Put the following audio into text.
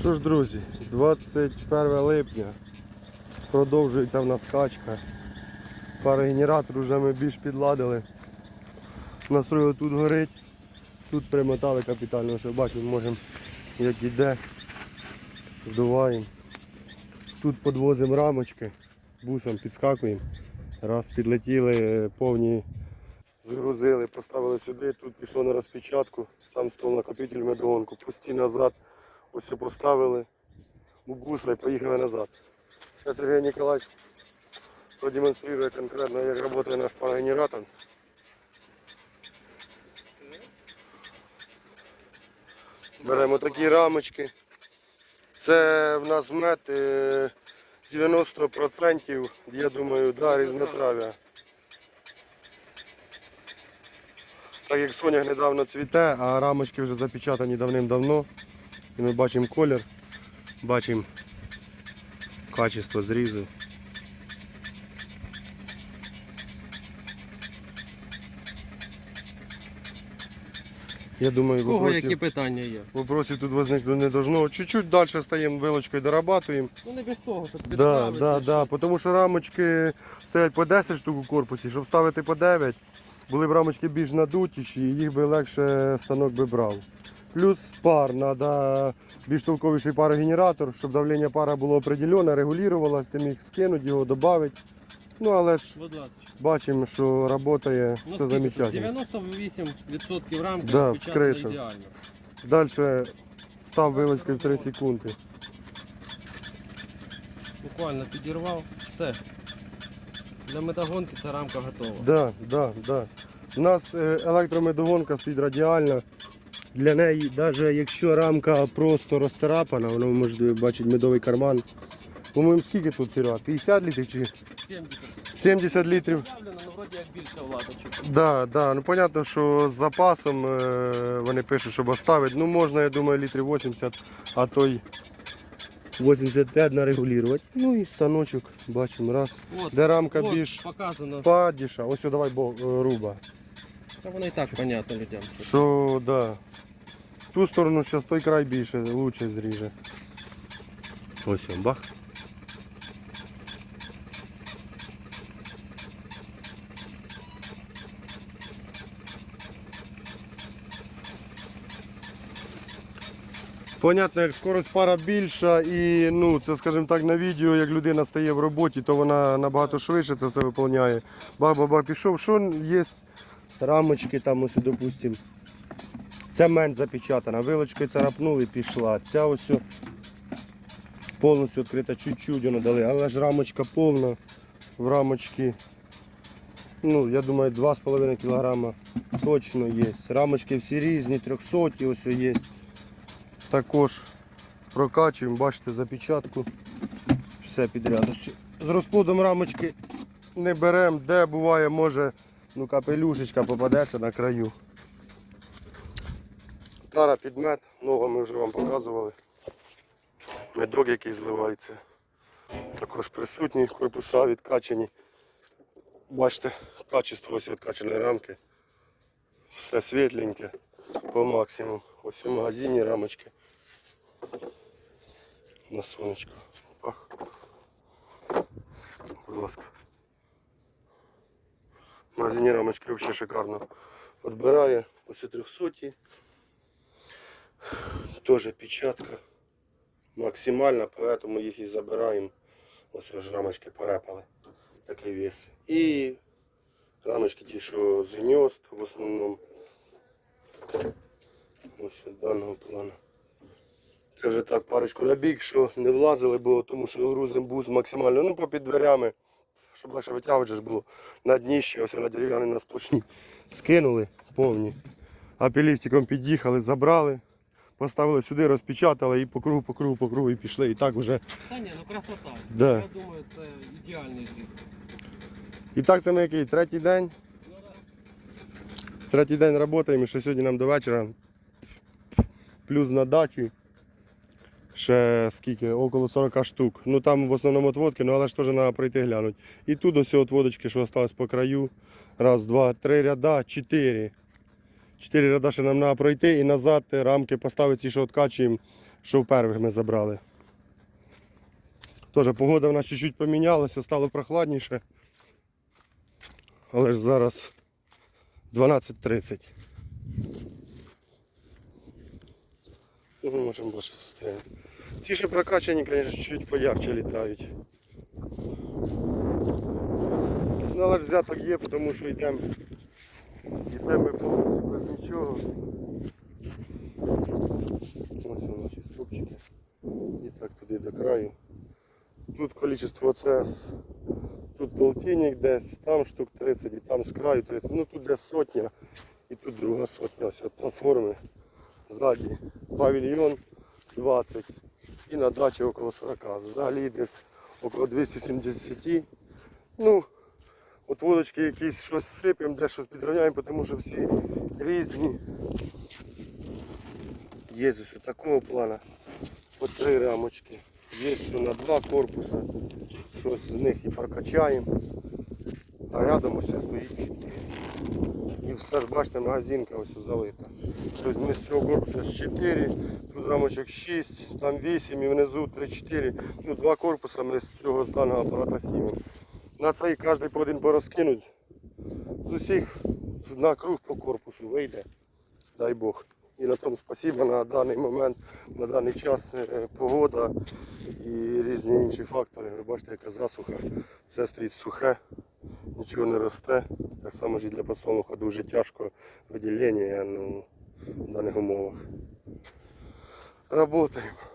Що ж, друзі, 21 липня. Продовжується в нас качка. Парогенератор вже ми більш підладили. Настроїли тут горить. Тут примотали капітально, що бачимо, можемо як іде. Здуваємо. Тут підвозимо рамочки, бусом підскакуємо. Раз підлетіли, е, повні згрузили, поставили сюди, тут пішло на розпечатку, там стол накопитель медогонку, пусті назад, ось все поставили у буса і поїхали назад. Зараз Сергій Ніколаївич продемонструє конкретно, як працює наш парогенератор. Беремо такі рамочки. Це в нас мед е, 90%, я думаю, да, різнотрав'я. Так як соняк недавно цвіте, а рамочки вже запечатані давним-давно. І ми бачимо колір, бачимо качество зрізу. Я думаю, У кого вопросів, які питання є? вопросів тут возникнути не должно. Чуть-чуть далі стаємо вилочкою, дорабатуємо. Ну не без того, щоб Да, підставити. да, да, тому що рамочки стоять по 10 штук у корпусі, щоб ставити по 9, були б рамочки більш надутіші, їх би легше станок би брав. Плюс пар, треба більш толковіший парогенератор, щоб давлення пара було определене, регулювалося, ти міг скинути його, додати. Ну але ж бачимо, що працює Ну, все замечательно. 98% рамки Да, вскрито. ідеально. Далі став вилочкою в 3 секунди. Буквально підірвав. Все. Для метагонки ця рамка готова. Да, да, да. У нас е, електромедогонка стоїть радіальна. Для неї, навіть якщо рамка просто розцарапана, воно може бачити медовий карман. По-моєму, скільки тут сира? 50 літрів чи 70. 70 літрів? Заявлено, ну вроді як більше владочок. Да, да. Ну понятно, що з запасом е, вони пишуть, щоб оставити. Ну можна, я думаю, літрів 80, а то й 85 нарегулировать. Ну і станочок, бачимо, раз. От, Де рамка от більш показано. падіша. Ось, о, давай бо, е, руба. Та воно і так понятно людям. що- Що, да. В ту сторону зараз той край більше, лучше зріже. Ось він, бах. Понятно, як скорость пара більша і ну, це, скажімо так, на відео, як людина стає в роботі, то вона набагато швидше це все виконує. Бах-бах-бах пішов. Що є рамочки там ось, допустимо. Ця мень запечатана, вилочкою царапнули, пішла. Ця ось повністю відкрита, чуть-чуть воно дали, але ж рамочка повна. В рамочці, ну, я думаю, 2,5 кг точно є. Рамочки всі різні, 300 ось є. Також прокачуємо, бачите, запечатку. Все підряд. З розплодом рамочки не беремо, де буває, може ну, капелюшечка попадеться на краю. Тара підмет, ногу ми вже вам показували. Медок, який зливається. Також присутні, корпуса відкачені. Бачите, качество ось відкачаної рамки. Все світленьке по максимуму. Ось у магазині рамочки. На сонечко. Пах. Будь ласка. В магазині рамочки взагалі шикарно відбирає. Ось у 300. Теж печатка. Максимальна, поэтому їх і забираємо. Ось ось рамочки порепали. Такий вес. І рамочки ті, що з гнізд в основному. Ось даного плану. Це вже так парочку на бік, що не влазили, бо тому що грузим бус максимально, ну попід дверями, щоб легше витягувати ж було на дніще, ось на дерев'яний на сплошні. Скинули повні. Апелістиком під'їхали, забрали, поставили сюди, розпечатали і по кругу, по кругу, по кругу і пішли. І так вже. Та ні, ну красота. Да. Я думаю, це ідеальний зріз. І так це ми який третій день. Ну. Третій день працюємо, ще сьогодні нам до вечора. Плюс на дачі. Ще скільки, около 40 штук. Ну там в основному отводки, ну але ж теж треба пройти глянути. І тут ось отводочки, що залишилось по краю. Раз, два, три ряда, чотири. Чотири ряда ще нам треба пройти і назад рамки поставити, ті, що відкачуємо що в перших ми забрали. Теж погода в нас чуть-чуть помінялася, стало прохладніше. Але ж зараз 12.30. Ну, ми можемо більше состояння. Ті, що прокачані, звісно, чуть поярче літають. Ну, але взяток є, тому що йдемо. Йдемо повністю без нічого. Ось наші стопчики. І так туди до краю. Тут количество ЦС. Тут полтинник десь, там штук 30 і там з краю 30. Ну тут десь сотня і тут друга сотня. Ось от платформи. Ззаді павільйон 20 і на дачі около 40. Взагалі десь около 270. Ну, от водочки якісь щось сипемо, де щось підрівняємо, тому що всі різні. Є ось такого плана. По три рамочки. Є що на два корпуса. Щось з них і прокачаємо. А рядом ось стоїть. Все ж бачите, магазинка ось залита. Тобто ми з цього корпуса 4, тут рамочок 6, там 8 і внизу 3-4. Ну, два корпуса ми з цього даного апарата знімемо. На цей кожен по один порозкинуть. З усіх на круг по корпусу вийде. Дай Бог. І на тому спасибо на даний момент, на даний час е, погода і різні інші фактори. Ви бачите, яка засуха. Все стоїть сухе, нічого не росте. Так само ж і для посолнуха дуже тяжко виділення ну, в даних умовах. Работаємо.